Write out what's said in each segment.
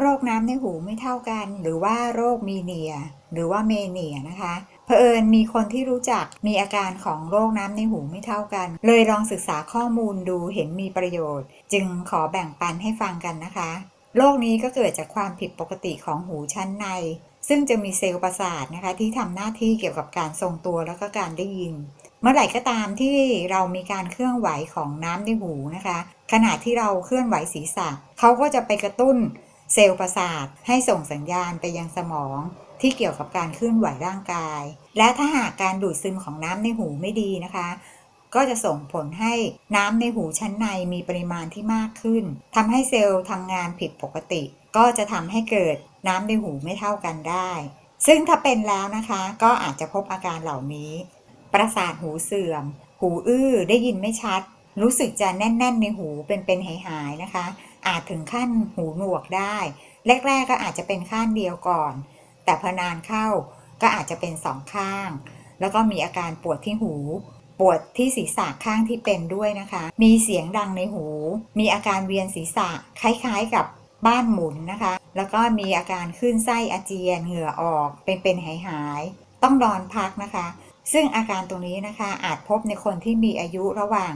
โรคน้ำในหูไม่เท่ากัน หรือว่าโรคมีเนีย หรือว่าเมเนียนะคะเผอิญมีคนที่รู้จักมีอาการของโรคน้ำในหูไม่เท่ากัน เลยลองศึกษาข้อมูลดูเห็นมีประโยชน์ จึงขอแบ่งปันให้ฟังกันนะคะโรคนี้ก็เกิดจากความผิดปกติของหูชั้นใน ซึ่งจะมีเซลล์ประสาทนะคะ ที่ทำหน้าที่เกี่ยวกับการทรงตัวแล้วก็การได้ยิน เมื่อไหร่ก็ตามที่เรามีการเคลื่อนไหวของน้ำในหูนะคะ ขณะที่เราเคลื่อนไหวศีรษะเขาก็จะไปกระตุ้น เซลล์ประสาทให้ส่งสัญญาณไปยังสมองที่เกี่ยวกับการเคลื่อนไหวร่างกาย และถ้าหากการดูดซึมของน้ำในหูไม่ดีนะคะ ก็จะส่งผลให้น้ำในหูชั้นในมีปริมาณที่มากขึ้นทำให้เซลล์ทำงานผิดปกติ ก็จะทำให้เกิดน้ำในหูไม่เท่ากันได้ ซึ่งถ้าเป็นแล้วนะคะ ก็อาจจะพบอาการเหล่านี้ ประสาทหูเสื่อม หูอื้อได้ยินไม่ชัด รู้สึกจะแน่น ๆ ในหูเป็นๆหายๆนะคะ อาจถึงขั้นหูหนวกได้ แรกๆก็อาจจะเป็นข้างเดียวก่อน แต่พอนานเข้าก็อาจจะเป็นสองข้าง แล้วก็มีอาการปวดที่หู ปวดที่ศีรษะข้างที่เป็นด้วยนะคะ มีเสียงดังในหู มีอาการเวียนศีรษะคล้ายๆกับบ้านหมุนนะคะ แล้วก็มีอาการขึ้นไส้อาเจียนเหงื่อออกเป็นๆหายๆต้องนอนพักนะคะ ซึ่งอาการตรงนี้นะคะอาจพบในคนที่มีอายุระหว่าง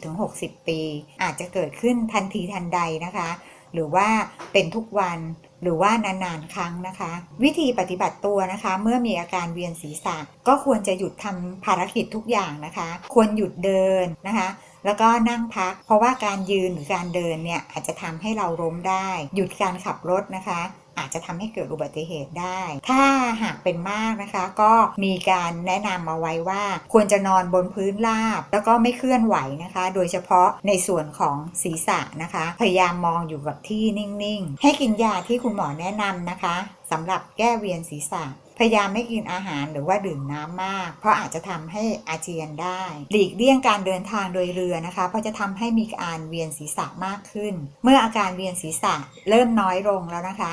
30-60 ปี อาจจะเกิดขึ้นทันทีทันใดนะคะ หรือว่าเป็นทุกวันหรือว่านานๆครั้งนะคะ วิธีปฏิบัติตัวนะคะ เมื่อมีอาการเวียนศีรษะ ก็ควรจะหยุดทำภารกิจทุกอย่างนะคะ ควรหยุดเดินนะคะ แล้วก็นั่งพัก เพราะว่าการยืนหรือการเดินเนี่ยอาจจะทำให้เราล้มได้ หยุดการขับรถนะคะ อาจจะทำให้เกิดอุบัติเหตุได้ ถ้าหากเป็นมากนะคะ ก็มีการแนะนำมาไว้ว่า ควรจะนอนบนพื้นราบ แล้วก็ไม่เคลื่อนไหวนะคะ โดยเฉพาะในส่วนของศีรษะนะคะ พยายามมองอยู่กับที่นิ่งๆ ให้กินยาที่คุณหมอแนะนำนะคะสำหรับแก้เวียนศีรษะพยายามไม่กินอาหารหรือว่าดื่มน้ำมาก เพราะอาจจะทำให้อาเจียนได้ หลีกเลี่ยงการเดินทางโดยเรือนะคะ เพราะจะทำให้มีการเวียนศีรษะมากขึ้น เมื่ออาการเวียนศีรษะเริ่มน้อยลงแล้วนะคะ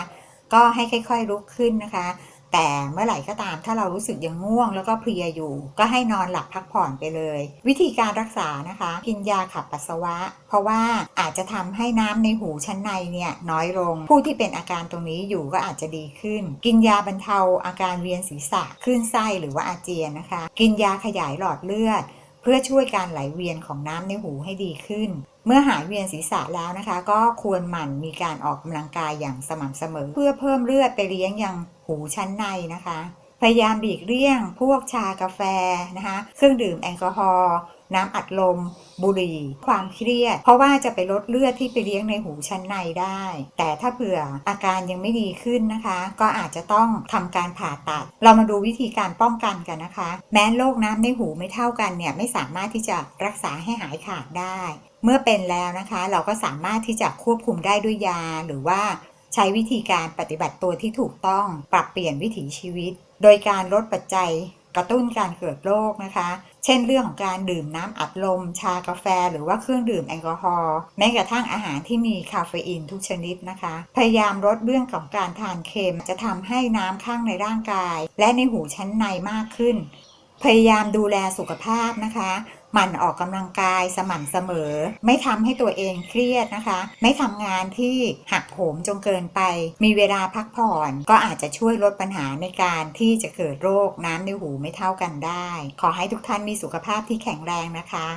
ก็ให้ค่อยๆลุกขึ้นนะคะ แต่เมื่อไหร่ก็ตามถ้าเรารู้สึกยังง่วงแล้วก็เพลียอยู่ ก็ให้นอนหลับพักผ่อนไปเลย วิธีการรักษานะคะ กินยาขับปัสสาวะ เพราะว่าอาจจะทำให้น้ำในหูชั้นในเนี่ยน้อยลง ผู้ที่เป็นอาการตรงนี้อยู่ก็อาจจะดีขึ้น กินยาบรรเทาอาการเวียนศีรษะคลื่นไส้หรือว่าอาเจียนนะคะ กินยาขยายหลอดเลือด เพื่อช่วยการไหลเวียนของน้ำในหูให้ดีขึ้น เมื่อหายเวียนศีรษะแล้วนะคะ ก็ควรหมั่นมีการออกกำลังกายอย่างสม่ำเสมอ เพื่อเพิ่มเลือดไปเลี้ยงยังหูชั้นในนะคะ พยายามบีกเลี่ยง พวกชากาแฟนะคะเครื่องดื่มแอลกอฮอล์น้ำอัดลม บุหรี่ ความเครียด เพราะว่าจะไปลดเลือดที่ไปเลี้ยงในหูชั้นในได้ แต่ถ้าเผื่ออาการยังไม่ดีขึ้นนะคะ ก็อาจจะต้องทำการผ่าตัด เรามาดูวิธีการป้องกันกันนะคะ แม้โรคน้ำในหูไม่เท่ากันเนี่ยไม่สามารถที่จะรักษาให้หายขาดได้ เมื่อเป็นแล้วนะคะ เราก็สามารถที่จะควบคุมได้ด้วยยาหรือว่า ใช้วิธีการปฏิบัติตัวที่ถูกต้องปรับเปลี่ยนวิถีชีวิต โดยการลดปัจจัยกระตุ้นการเกิดโรคนะคะ เช่นเรื่องของการดื่มน้ำอัดลม ชากาแฟ หรือว่าเครื่องดื่มแอลกอฮอล์ แม้กระทั่งอาหารที่มีคาเฟอีนทุกชนิดนะคะ พยายามลดเรื่องของการทานเค็ม จะทำให้น้ำข้างในร่างกาย และในหูชั้นในมากขึ้น พยายามดูแลสุขภาพนะคะ หมั่นออกกำลังกายสม่ำเสมอ ไม่ทำให้ตัวเองเครียดนะคะ ไม่ทำงานที่หักโหมจนเกินไป มีเวลาพักผ่อน ก็อาจจะช่วยลดปัญหาในการที่จะเกิดโรคน้ำในหูไม่เท่ากันได้ ขอให้ทุกท่านมีสุขภาพที่แข็งแรงนะคะ